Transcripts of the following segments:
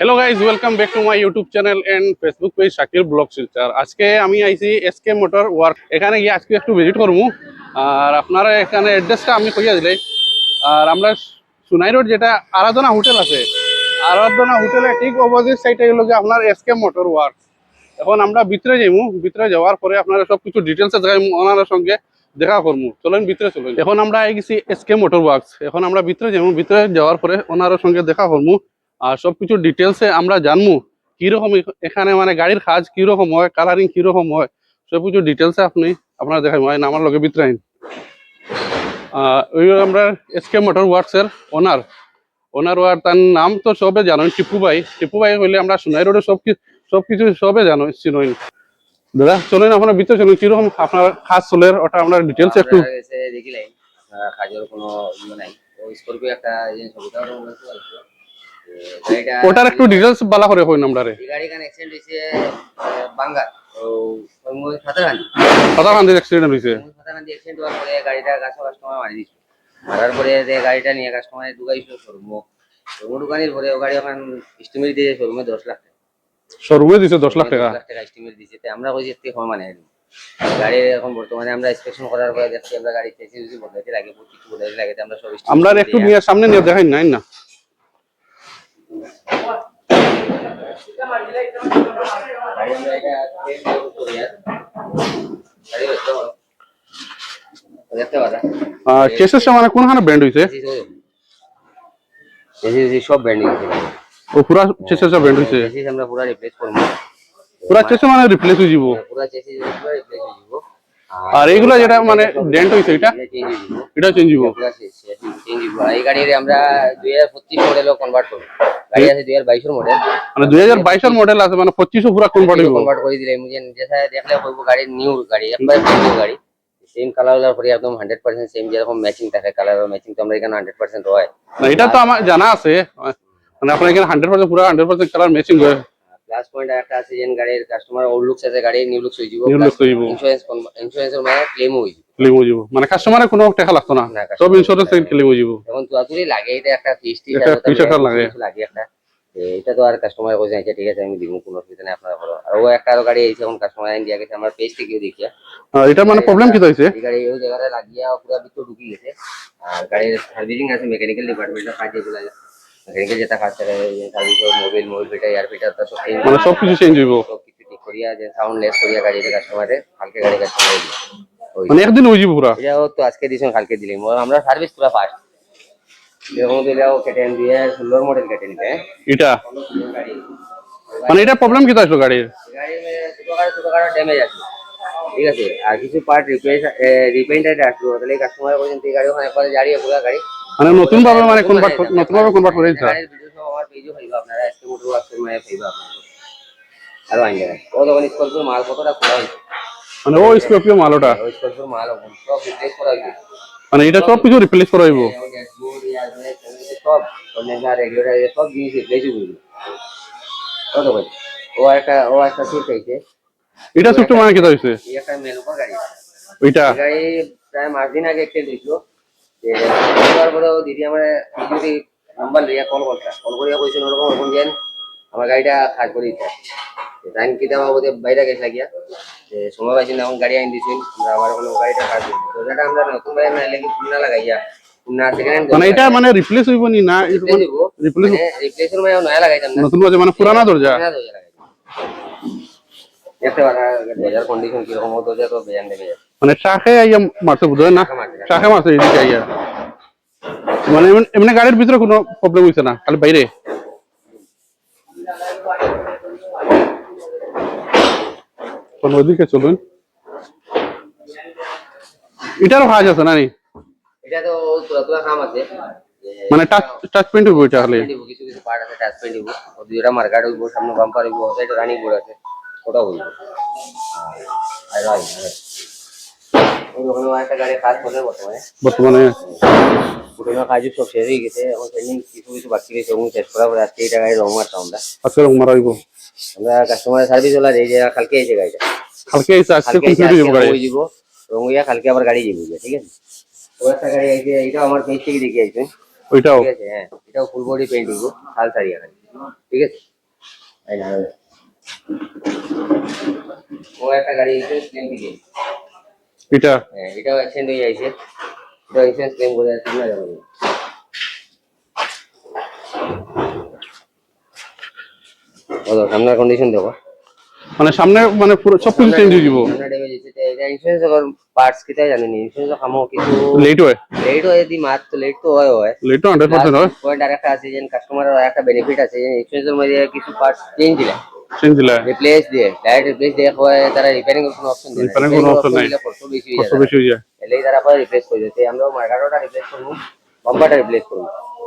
Hello guys welcome back to my YouTube channel and Facebook page Shakir blog Silchar আজকে আমি আইছি SK motor work এখানে গিয়ে আজকে একটু ভিজিট করব। আর আপনারা এখানে অ্যাড্রেসটা আমি কইয়া দিলাই। আর আমরা সুনাই রোড যেটা আরাধনা হোটেল আছে। আরাধনা হোটেলের ঠিক অপোজিট সাইডে হলো যে আপনার এসকে মোটর ওয়ার্ক এখন আমরা ভিতরে যাইমু। ভিতরে যাওয়ার পরে আপনারা সব কিছু ডিটেলসে দেখাইমু ওনার সঙ্গে দেখা করব চলেন ভিতরে চলেন। এখন আমরা আই গেছি এসকে মোটর ওয়ার্কস এখন আমরা ভিতরে যাব ভিতরে যাওয়ার পরে ওনার সঙ্গে দেখা করব আর সবকিছু ডিটেলসে আমরা জানব কীরকম এখানে মানে গাড়ির কাজ কীরকম হয় কালারিং কীরকম হয় সবকিছু ডিটেলসে আপনি আপনারা দেখাই হয় আমার লগে আহ, ওই আমরা এসকে মোটর ওয়ার্কসের ওনার ওনার ওয়ার তার নাম তো সবে জানো টিপু ভাই। টিপু ভাই হইলে আমরা সোনাই রোডে সব কিছু সব কিছু সবে জানো চিনই দাদা চলেন আপনার ভিতরে চলুন কীরকম আপনার কাজ চলের ওটা আমরা ডিটেলস একটু কাজের কোনো ইয়ে নাই। তো স্করপিও একটা জিনিস ওটার একটু ডিটেলস বালা করে কইন আমরা রে গাড়ি কান অ্যাক্সিডেন্ট হয়েছে বাঙ্গাল তো ওই ফাতারহান্দি অ্যাক্সিডেন্ট হয়েছে ফাতারহান্দি অ্যাক্সিডেন্ট হওয়ার পরে গাড়িটা কাছে কাস্টমার মারি দিচ্ছে মারার পরে যে গাড়িটা নিয়ে কাস্টমার ঢুকাইছিল শোরুম। শোরুম ঢুকানির পরে ও গাড়ি এখন স্টিমের দিয়ে শোরুমে লাখ টাকা। শোরুমে দিছে দশ লাখ টাকা? লাখ টাকা দিচ্ছে তো আমরা কইছি কম মানে গাড়ির এখন বর্তমানে আমরা ইন্সপেকশন করার পরে দেখছি আমরা গাড়ি চেসি যদি বদলাইতে লাগে বহুত বদলাইতে লাগে আমরা সব আমরা একটু নিয়ে সামনে নিয়ে দেখাই নাই না গাড়ি আমরা এটা change করি আর। গাড়ি হচ্ছে বড়। দেখতে পারা মানে কোনখানে ব্যান্ড হয়েছে চেসি সব ব্র্যান্ডিং আছে ও পুরা চেসের ব্যান্ড হয়েছে চেসিস আমরা পুরো রিপ্লেস করব। পুরা চেসে মানে রিপ্লেস হয়ে যাব? পুরো চেসিস পুরো রিপ্লেস যাব। আর এইগুলা যেটা মানে ডেন্ট হয়েছে এটা? এটা চেঞ্জ হইব। পুরো চেঞ্জ হয়ে এই গাড়ির আমরা দুই হাজার পঁচিশ মডেলও কনভার্ট করব। গাড়ি আছে দুই হাজার বাইশের মডেল মানে দুই হাজার বাইশের মডেল আছে মানে পঁচিশশো পুরা কনভার্ট হইব। কনভার্ট করে দিলে মুঝে যেটা দেখলে কইবো গাড়ির নিউ গাড়ি একবার নিউ গাড়ি। সেম কালার পরে একদম হান্ড্রেড পার্সেন্ট সেম যেরকম ম্যাচিং থাকে কালার ম্যাচিং তো আমরা এখানে হান্ড্রেড পার্সেন্ট হয়। না এটা তো আমার জানা আছে। মানে আপনার এখানে হান্ড্রেড পার্সেন্ট পুরা হান্ড্রেড পার্সেন্ট কালার ম্যাচিং হয়। প্লাস পয়েন্ট একটা আছে যে গাড়ির কাস্টমার ওল্ড লুকস আছে গাড়ি নিউ লুকস New looks হয়ে যাব। ইন্স্যুরেন্স ইন্স্যুরেন্সের মানে ক্লেম হয়ে ক্লেম হয়ে মানে কাস্টমারের কোনো টাকা লাগতো না। সব ইন্স্যুরেন্স থেকে ক্লেম যাব। এখন তুই লাগে এটা একটা ফিস্টি একটা fees একটা লাগে। লাগে একটা। এটা তো আর কাস্টমার কইছে আচ্ছা ঠিক আছে আমি দিব কোনো অসুবিধা নেই আপনারা করো আর ও একটা আরও গাড়ি এইছে এখন কাস্টমার ইন্ডিয়া গেছে আমার পেজ থেকেও দেখিয়া এটা মানে প্রবলেম কি হয়েছে এই গাড়ি ওই জায়গায় লাগিয়া পুরো ভিতর ঢুকি গেছে। আর গাড়ির সার্ভিসিং আছে মেকানিক্যাল ডিপার্টমেন্টের কাজ যেগুলো মেকানিক্যাল যেটা করে service mobile mobile fitter air fitter তো সব মানে সব কিছু চেঞ্জ হইব। সব কিছু ঠিক করিয়া যে সাউন্ড লেস করিয়া গাড়িতে কাস্টমারে কালকে গাড়ি কাস্টমার মানে একদিন হয়ে যাব পুরা এটাও তো আজকে দিয়েছেন কালকে দিলেন আমরা সার্ভিস পুরো ফাস্ট যেরকম দিলেও কেটে দিয়ে ষোলোর মডেল কেটে নিতে এটা? মানে এটা প্রবলেম কি আসলো গাড়ির? গাড়ির ড্যামেজ আছে। ঠিক আছে? আর কিছু পার্ট রিপ্লেস রিপেন্টেড আসলো। তাহলে কাস্টমার পর্যন্ত এই গাড়ি ওখানে একবারে দাঁড়িয়ে পুরো গাড়ি। মানে নতুন ভাবে মানে কনভার্ট নতুন ভাবে কনভার্ট করে দিতে গাড়ির আমার পেজও পাইবা আপনারা এসকে মোটর ওয়ার্কসের মানে পাইবা আরও ও মাল কতটা খোলা হয়েছে? মানে ও স্কর্পিও স্কলপুর মাল সব রিপ্লেস করা হয়েছে। মানে এটা সব কিছু রিপ্লেস করা হইব? সব অন্যান্য রেগুলার সব জিনিস রিপ্লেস হয়ে কত ভাই ও একটা ও একটা সুট চাইছে এটা সুট্টু মানে কি হয়েছে? এই একটা মেলুপার গাড়ি। ওইটা? এই গাড়ি প্রায় মাস দিন আগে এক্সচেঞ্জ হয়েছিল। যে হওয়ার পরে দিদি আমার যদি নাম্বার লিয়া কল করতা কল করিয়া কইছিল ওরকম ওরকম যেন আমার গাড়িটা খাট করে দিতে। টাইম কিতা বাবু বাইরে গেছে লাগিয়া। যে সময় পাইছি না গাড়ি আইন দিছিল আমরা আবার কোনো গাড়িটা খাট দিই তো যেটা আমরা নতুন বাইরে না লাগি পুনা লাগাইয়া পুনা সেকেন্ড হ্যান্ড মানে এটা মানে রিপ্লেস হইব নি না রিপ্লেস মানে রিপ্লেসের মানে নয়া লাগাইতাম না। নতুন বাজে মানে পুরানা দরজা। দেখতে পারা দরজার কন্ডিশন তো বেজান দেখে মানে আইয়া মারছে বুঝো না? শাখে মারছে এদিকে আইয়া। মানে এমনি গাড়ির ভিতরে কোনো প্রবলেম হইছে না খালি বাইরে? কোন ওদিকে চলুন। এটারও কাজ আছে না নি? এটা তো তুলা তুলা কাম আছে। মানে টাচ টাচ পেন্ট হইব এটা খালি? কিছু কিছু পার্ট আছে টাচ পেন্ট দিব ও দুইটা মার্কাট হইব সামনে বাম্পার হইব সাইডে রানিং বোর্ড আছে ওটা হইব। আর রাই ওই ওখানে একটা গাড়ি কাজ করে বর্তমানে। বর্তমানে? পুরোনো কাজ সব শেষ হয়ে গেছে। এখন ট্রেনিং কিছু কিছু বাকি রয়েছে এবং শেষ করার পরে আজকে এই টাকায় রং মারতাম আমরা। আজকে রং মারা আমরা কাস্টমার সার্ভিস ওলা এই যে কালকে এসে গাড়িটা। কালকে এসে আজকে কমপ্লিট হইব আজকে হয়ে যাব রং হইয়া কালকে আবার গাড়ি যাবে ঠিক আছে? ও একটা গাড়ি আইছে এটা আমার পেজ থেকে দেখে আইছে ওইটাও? ঠিক আছে হ্যাঁ এটাও ফুল বডি পেন্ট হইব সাল সারিয়া গাড়ি ঠিক আছে? তাই না ও একটা গাড়ি ইন্স্যুরেন্স ক্লেম দিকে এটা? হ্যাঁ এটাও হয়ে যাইছে এটা ইন্স্যুরেন্স ক্লেম করে আছে না যাবে বলো সামনের কন্ডিশন দেখো। মানে সামনে মানে পুরো সবকিছু চেঞ্জ হয়ে যাব। সামনে ড্যামেজ হয়েছে তো এটা ইন্স্যুরেন্স আবার পার্টস কিটা জানেনি। ইন্স্যুরেন্স খামো কিছু লেট হয়। লেট হয় দি মাত তো লেট তো হয় হয়। লেট তো হান্ড্রেড পার্সেন্ট হয়। পয়েন্ট আরেকটা আছে যে কাস্টমারের একটা বেনিফিট আছে যে ইন্স্যুরেন্সের মধ্যে কিছু পার্টস চেঞ্জ দিলে চেঞ্জ দিলে রিপ্লেস দিয়ে ডাইরেক্ট রিপ্লেস দিয়ে হয় তারা রিপেয়ারিং এর কোনো অপশন দেয় Repairing কোনো option নাই। কষ্ট বেশি হয়ে যায় বেশি হয়ে যায়। এলেই তারা পরে রিপ্লেস করে দিতে আমরা মার্কারটা রিপ্লেস করব বাম্পারটা রিপ্লেস করব।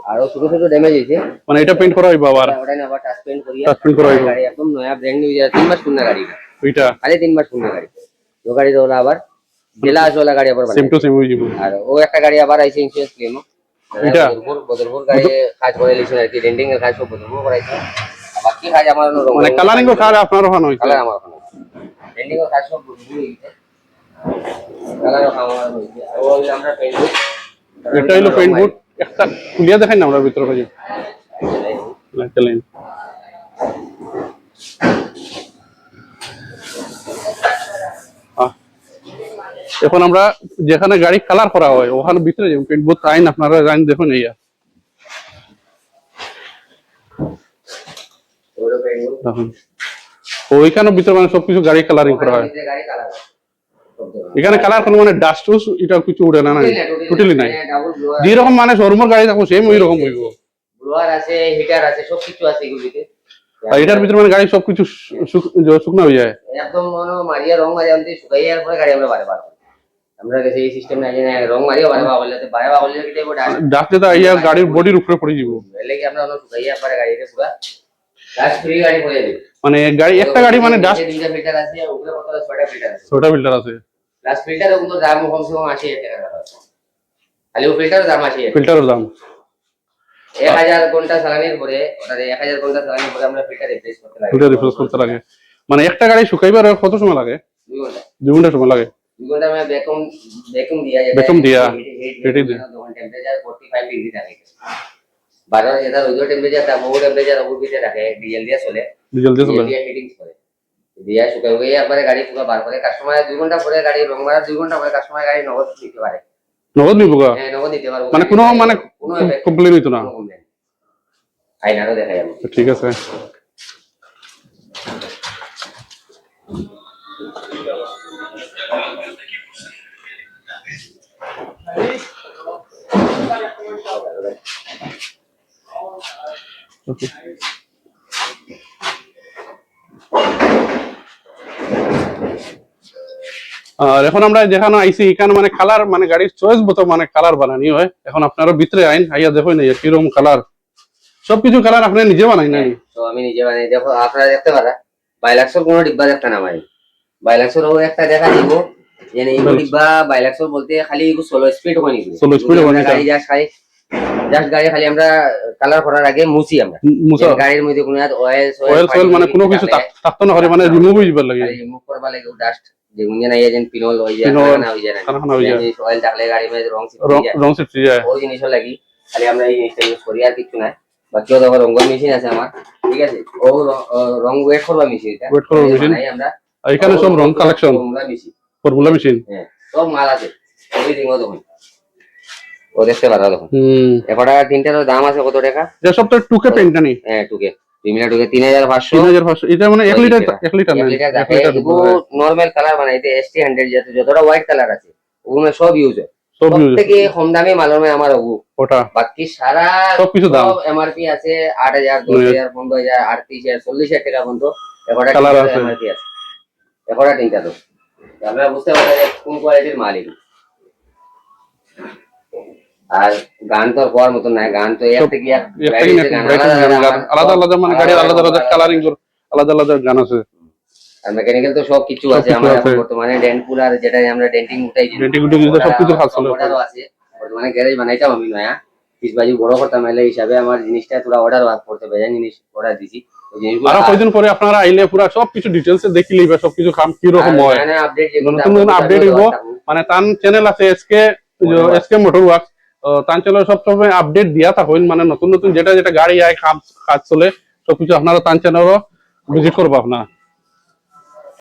আর ও ছোট ছোট ড্যামেজ হয়েছে। মানে এটা পেইন্ট করা হইব আবার। ওটা নিয়ে আবার টাচ পেন্ট করিয়া Touch paint করা হইবো। গাড়ি একদম নয়া ব্র্যান্ড নিউ যা তিন মাস পুরনো গাড়ি ওইটা। খালি তিন মাস পুরনো গাড়ি। ও গাড়ি ওরা আবার জেলা আসওয়ালা গাড়ি আবার সেম টু সেম হয়ে যাব। আর ও একটা গাড়ি আবার আইছে ইন্স্যুরেন্স ক্লেম এটা? বদরপুর বদরপুর গাড়ি কাজ করে লিখছেন আর কি রেন্ডিং এর কাজ সব বদরপুর করাইছে। আর কাজ আমার মানে কালারিং ও কার আপনার ওখানে হইছে কালার আমার ওখানে রেন্ডিং এর কাজ সব হইছে কালার আমার হইছে আর ও আমরা পেইন্ট এটা হলো পেইন্ট বুট একটা খুলিয়া দেখাই না আমরা ভিতরে কাজে লাইন এখন আমরা যেখানে গাড়ি কালার করা হয় ওখানে ভিতরে যাব পেন্ট বুথ আইন আপনারা আইন দেখুন ইয়া ওগুলো পেইন্ট দেখুন ওইখানে ভিতরে মানে সবকিছু গাড়ি কালারিং করা হয়। গাড়ি কালার এখানে কালার কোনো মানে ডাস্ট এটা কিছু উঠে না নাই। টোটালি নাই ডাবল ব্লোয়ার যেরকম মানে শোরুমের গাড়ি থাকব সেম ওই রকম হইব। ব্লোয়ার আছে হিটার আছে সব কিছু আছে এগুলিতে। আর এটার ভিতরে মানে গাড়ি সবকিছু শু- শু- শুকনো হয়ে যায়। একদম মনে হয় মারিয়া রং মারিয়া আনতে শুকাইয়ার পরে গাড়ি আমরা বারে বার করি। আমরা কাছে এই সিস্টেম নাই যে না, রং মারিয়া বারে বার করলে তো বারে বার করলে কি দেবো ডাস্ট ডাস্ট যেটা ইয়া গাড়ির বডির উপরে পড়ে যাব। এলে কি আমরা অন্য শুকাইয়ার পরে গাড়িতে পুরা মানে গাড়ি একটা গাড়ি মানে ডাস্ট দুইটা ফিল্টার আছে উপরে কত ছয়টা ফিল্টার আছে। ছোটা ফিল্টার আছে। প্লাস ফিল্টার ওগুলো দাম কমসে কম আশি হাজার টাকা আছে। খালি ও ফিল্টার দাম আশি হাজার। ফিল্টারের দাম। এক হাজার ঘণ্টা চালানির পরে ওটা এক হাজার ঘণ্টা চালানির পরে আমরা ফিল্টার রিপ্লেস করতে লাগে। ফিল্টার রিপ্লেস করতে লাগে। মানে একটা গাড়ি শুকাইবার কত সময় লাগে? দুই ঘণ্টা। দুই ঘণ্টা সময় লাগে। দুই ঘণ্টা আমরা ভ্যাকুম ভ্যাকুম দিয়া Vacuum দিয়া, হেঁটে। টেম্পারেচার 45 ডিগ্রি থাকে। বারো যেটা রোজ টেম্পারেচার তা বহু টেম্পারেচার ওগুলো ভিতরে রাখে ডিজেল দিয়ে চলে। ডিজেল দিয়ে চলে? দিয়ে হিটিংস করে। দিয়া শুকাই গিয়ে একবারে গাড়ি পুরো বার করে। কাস্টমার দুই ঘণ্টা পরে গাড়ি রং মারা দুই ঘণ্টা পরে কাস্টমার গাড়ি নগদ নিতে পারে। নগদ নিব হ্যাঁ নগদ নিতে পারব। মানে কোনো মানে কোনো কমপ্লেন হইতো না? আইনারও দেখা যাবে ঠিক আছে। আর এখন আমরা যেখানে আইসি এখানে মানে কালার মানে গাড়ির চয়েস মতো মানে কালার বানানি হয়। এখন আপনারা ভিতরে আইন আইয়া দেখো না কীরকম কালার সবকিছু কালার আপনি নিজে বানাই নাই। তো আমি নিজে বানাই দেখো আপনারা দেখতে পারা বাইলাক্সর কোনো ডিব্বা একটা নামাই বাইলাক্সর ও একটা দেখা দিব যে এই ডিব্বা বাইলাক্সর বলতে খালি এগুলো সোলো স্পিড হয় নাকি 16 speed হয় এটা। গাড়ি জাস্ট খালি জাস্ট গাড়ি খালি আমরা কালার করার আগে মুছি আমরা। গাড়ির মধ্যে কোনো অয়েল অয়েল সোয়েল মানে কোনো কিছু থাকতো না মানে রিমুভ হয়ে যাবার লাগে। রিমুভ করবা লাগে ডাস্ট যে গুঞ্জে নাই যেন পিনল হই যায় না হই যায় না। খানাখানা যায়। অয়েল থাকলে গাড়ির মধ্যে রং সিট রং- রং সিট যায়। ওই জিনিসও লাগি। খালি আমরা এই জিনিসটা ইউজ করি আর কিছু নাই। বাকিও দেখো রঙের মেশিন আছে আমার। ঠিক আছে? ও র- ও রং ওয়েট করবা মেশিন এটা। Wet করবা machine? আমরা। আর এখানে সব রং collection formula machine formula machine হ্যাঁ সব মাল আছে। এভরিথিং ও দেখুন। ও দেখতে পারো একটা তিনটার দাম আছে কত টাকা? যে সবটা টুকে পেন্ট জানি হ্যাঁ টুকে। মিনিট টুকে। তিন হাজার পাঁচশো। তিন হাজার পাঁচশো। এটা মানে এক লিটার এক লিটার এক লিটার নর্মাল কালার বানাইতে এসটি হান্ড্রেড যাতে যতটা হোয়াইট কালার আছে ওগুলো সব ইউজ হয়। সব সব ইউজ থেকে কম দামি মধ্যে আমার ওগু ওটা। বাকি সারা সবকিছু দাম। এমআরপি আছে আট হাজার দশ হাজার পনেরো হাজার আটত্রিশ হাজার চল্লিশ হাজার টাকা পর্যন্ত একটা Colour আছে। এমআরপি আছে। একটা তিনটা তো আপনারা বুঝতে পারেন কোন কোয়ালিটির মাল এগুলো। আর গান তো আর হওয়ার মতন নাই গান তো এক থেকে আলাদা আলাদা মানে গাড়ির আলাদা আলাদা কালারিং আলাদা আলাদা গান আছে। আর মেকানিক্যাল তো সব কিছু আছে সবকিছু আছে। বর্তমানে ডেন্ট পুলার যেটা আমরা ডেন্টিং Denting উঠাইছি, সবকিছু কাজ চলে। আছে বর্তমানে গ্যারেজ বানাইতাম আমি নয়া বড় করতাম এলে হিসাবে আমার জিনিসটা তোরা অর্ডার করতে বেজান জিনিস অর্ডার দিছি। আরও কয়দিন পরে আপনারা আইলে পুরা সবকিছু ডিটেলস দেখি লিবা সবকিছু কাম কি রকম হয়। আপডেট নতুন নতুন আপডেট হইব। মানে তান চ্যানেল আছে এসকে এসকে মোটর ওয়ার্কস তান চ্যানেল সব সময় আপডেট দিয়া থাকুন মানে নতুন নতুন যেটা যেটা গাড়ি আয়, কাজ চলে, সবকিছু আপনারা চ্যানেল ভিজিট করব আপনার।